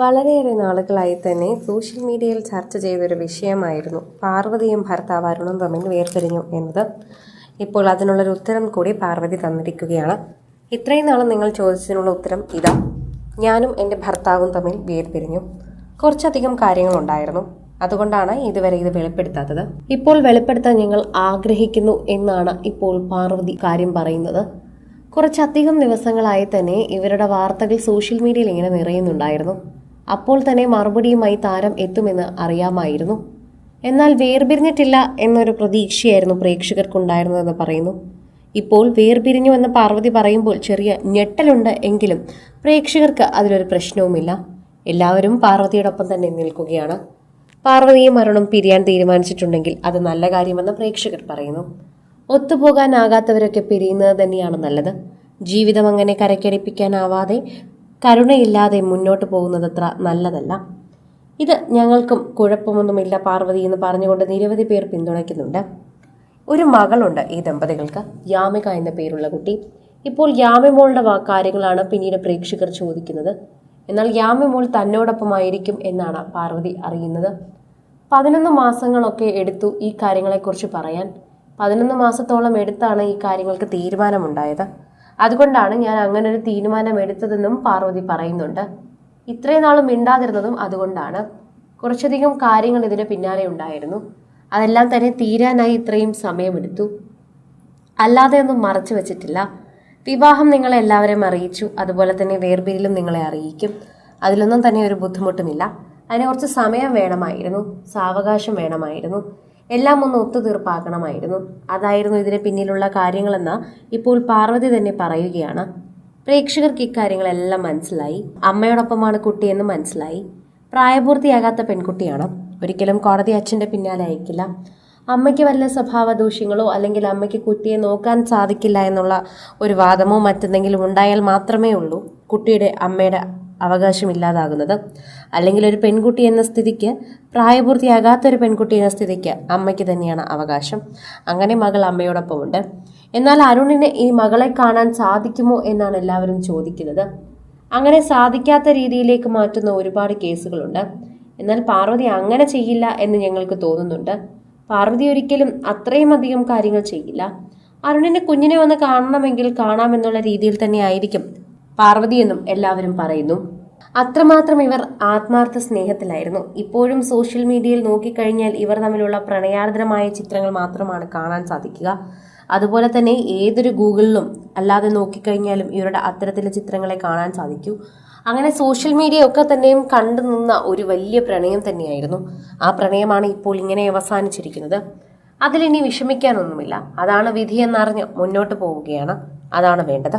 വളരെയേറെ നാളുകളായി തന്നെ സോഷ്യൽ മീഡിയയിൽ ചർച്ച ചെയ്തൊരു വിഷയമായിരുന്നു. പാർവതിയും ഭർത്താവ് അരുണും തമ്മിൽ വേർപിരിഞ്ഞു എന്നത്. ഇപ്പോൾ അതിനുള്ളൊരു ഉത്തരം കൂടി പാർവതി തന്നിരിക്കുകയാണ്. ഇത്രയും നാളും നിങ്ങൾ ചോദിച്ചതിനുള്ള ഉത്തരം ഇതാ. ഞാനും എന്റെ ഭർത്താവും തമ്മിൽ വേർപിരിഞ്ഞു. കുറച്ചധികം കാര്യങ്ങളുണ്ടായിരുന്നു. അതുകൊണ്ടാണ് ഇതുവരെ ഇത് വെളിപ്പെടുത്താത്തത്. ഇപ്പോൾ വെളിപ്പെടുത്താൻ ഞങ്ങൾ ആഗ്രഹിക്കുന്നു എന്നാണ് ഇപ്പോൾ പാർവതി കാര്യം പറയുന്നത്. കുറച്ചധികം ദിവസങ്ങളായി തന്നെ ഇവരുടെ വാർത്തകൾ സോഷ്യൽ മീഡിയയിൽ ഇങ്ങനെ നിറയുന്നുണ്ടായിരുന്നു. അപ്പോൾ തന്നെ മറുപടിയുമായി താരം എത്തുമെന്ന് അറിയാമായിരുന്നു. എന്നാൽ വേർപിരിഞ്ഞിട്ടില്ല എന്നൊരു പ്രതീക്ഷയായിരുന്നു പ്രേക്ഷകർക്കുണ്ടായിരുന്നതെന്ന് പറയുന്നു. ഇപ്പോൾ വേർപിരിഞ്ഞു എന്ന് പാർവതി പറയുമ്പോൾ ചെറിയ ഞെട്ടലുണ്ട് എങ്കിലും പ്രേക്ഷകർക്ക് അതിലൊരു പ്രശ്നവുമില്ല. എല്ലാവരും പാർവതിയോടൊപ്പം തന്നെ നിൽക്കുകയാണ്. പാർവതിയും മരണം പിരിയാൻ തീരുമാനിച്ചിട്ടുണ്ടെങ്കിൽ അത് നല്ല കാര്യമെന്ന് പ്രേക്ഷകർ പറയുന്നു. ഒത്തുപോകാനാകാത്തവരൊക്കെ പിരിയുന്നത് തന്നെയാണ് നല്ലത്. ജീവിതം അങ്ങനെ കരക്കടിപ്പിക്കാനാവാതെ കരുണയില്ലാതെ മുന്നോട്ട് പോകുന്നതത്ര നല്ലതല്ല. ഇത് ഞങ്ങൾക്കും കുഴപ്പമൊന്നുമില്ല പാർവതി എന്ന് പറഞ്ഞുകൊണ്ട് നിരവധി പേർ പിന്തുണയ്ക്കുന്നുണ്ട്. ഒരു മകളുണ്ട് ഈ ദമ്പതികൾക്ക് യാമിക എന്ന പേരുള്ള കുട്ടി. ഇപ്പോൾ യാമിമോളുടെ കാര്യങ്ങളാണ് പിന്നീട് പ്രേക്ഷകർ ചോദിക്കുന്നത്. എന്നാൽ യാമിമോൾ തന്നോടൊപ്പമായിരിക്കും എന്നാണ് പാർവതി അറിയുന്നത്. പതിനൊന്ന് മാസങ്ങളൊക്കെ എടുത്തു ഈ കാര്യങ്ങളെക്കുറിച്ച് പറയാൻ. പതിനൊന്ന് മാസത്തോളം എടുത്താണ് ഈ കാര്യങ്ങൾക്ക് തീരുമാനമുണ്ടായത്. അതുകൊണ്ടാണ് ഞാൻ അങ്ങനെ ഒരു തീരുമാനം എടുത്തതെന്നും പാർവതി പറയുന്നുണ്ട്. ഇത്രയും നാളും മിണ്ടാതിരുന്നതും അതുകൊണ്ടാണ്. കുറച്ചധികം കാര്യങ്ങൾ ഇതിന് പിന്നാലെ ഉണ്ടായിരുന്നു. അതെല്ലാം തന്നെ തീരാനായി ഇത്രയും സമയമെടുത്തു. അല്ലാതെ ഒന്നും മറച്ചു വെച്ചിട്ടില്ല. വിവാഹം നിങ്ങളെ എല്ലാവരെയും അറിയിച്ചു. അതുപോലെ തന്നെ വേർപിരിലും നിങ്ങളെ അറിയിക്കും. അതിലൊന്നും തന്നെ ഒരു ബുദ്ധിമുട്ടുമില്ല. അതിന് കുറച്ച് സമയം വേണമായിരുന്നു. സാവകാശം വേണമായിരുന്നു. എല്ലാം ഒന്ന് ഒത്തുതീർപ്പാക്കണമായിരുന്നു. അതായിരുന്നു ഇതിന് പിന്നിലുള്ള കാര്യങ്ങളെന്ന് ഇപ്പോൾ പാർവതി തന്നെ പറയുകയാണ്. പ്രേക്ഷകർക്ക് ഇക്കാര്യങ്ങളെല്ലാം മനസ്സിലായി. അമ്മയോടൊപ്പമാണ് കുട്ടിയെന്ന് മനസ്സിലായി. പ്രായപൂർത്തിയാകാത്ത പെൺകുട്ടിയാണ്. ഒരിക്കലും കോടതി അച്ഛന്റെ പിന്നാലെ അയക്കില്ല. അമ്മയ്ക്ക് വല്ല സ്വഭാവ ദൂഷ്യങ്ങളോ അല്ലെങ്കിൽ അമ്മയ്ക്ക് കുട്ടിയെ നോക്കാൻ സാധിക്കില്ല എന്നുള്ള ഒരു വാദമോ മറ്റെന്തെങ്കിലും ഉണ്ടായാൽ മാത്രമേ ഉള്ളൂ. കുട്ടിയുടെ അമ്മയുടെ അവകാശം ഇല്ലാതാകുന്നത് അല്ലെങ്കിൽ ഒരു പെൺകുട്ടി എന്ന സ്ഥിതിക്ക് പ്രായപൂർത്തിയാകാത്ത ഒരു പെൺകുട്ടി എന്ന സ്ഥിതിക്ക് അമ്മയ്ക്ക് തന്നെയാണ് അവകാശം. അങ്ങനെ മകൾ അമ്മയോടൊപ്പമുണ്ട്. എന്നാൽ അരുണിന് ഈ മകളെ കാണാൻ സാധിക്കുമോ എന്നാണ് എല്ലാവരും ചോദിക്കുന്നത്. അങ്ങനെ സാധിക്കാത്ത രീതിയിലേക്ക് മാറ്റുന്ന ഒരുപാട് കേസുകളുണ്ട്. എന്നാൽ പാർവതി അങ്ങനെ ചെയ്യില്ല എന്ന് ഞങ്ങൾക്ക് തോന്നുന്നുണ്ട്. പാർവതി ഒരിക്കലും അത്രയും അധികം കാര്യങ്ങൾ ചെയ്യില്ല. അരുണിന് കുഞ്ഞിനെ വന്ന് കാണണമെങ്കിൽ കാണാമെന്നുള്ള രീതിയിൽ തന്നെ ആയിരിക്കും പാർവതി എന്നും എല്ലാവരും പറയുന്നു. അത്രമാത്രം ഇവർ ആത്മാർത്ഥ സ്നേഹത്തിലായിരുന്നു. ഇപ്പോഴും സോഷ്യൽ മീഡിയയിൽ നോക്കിക്കഴിഞ്ഞാൽ ഇവർ തമ്മിലുള്ള പ്രണയാർദ്രമായ ചിത്രങ്ങൾ മാത്രമാണ് കാണാൻ സാധിക്കുക. അതുപോലെ തന്നെ ഏതൊരു ഗൂഗിളിലും അല്ലാതെ നോക്കിക്കഴിഞ്ഞാലും ഇവരുടെ അത്തരത്തിലെ ചിത്രങ്ങളെ കാണാൻ സാധിക്കൂ. അങ്ങനെ സോഷ്യൽ മീഡിയ ഒക്കെ തന്നെയും കണ്ടു നിന്ന ഒരു വലിയ പ്രണയം തന്നെയായിരുന്നു. ആ പ്രണയമാണ് ഇപ്പോൾ ഇങ്ങനെ അവസാനിച്ചിരിക്കുന്നത്. അതിലിനി വിഷമിക്കാനൊന്നുമില്ല. അതാണ് വിധിയെന്നറിഞ്ഞ് മുന്നോട്ട് പോവുകയാണ്. അതാണ് വേണ്ടത്.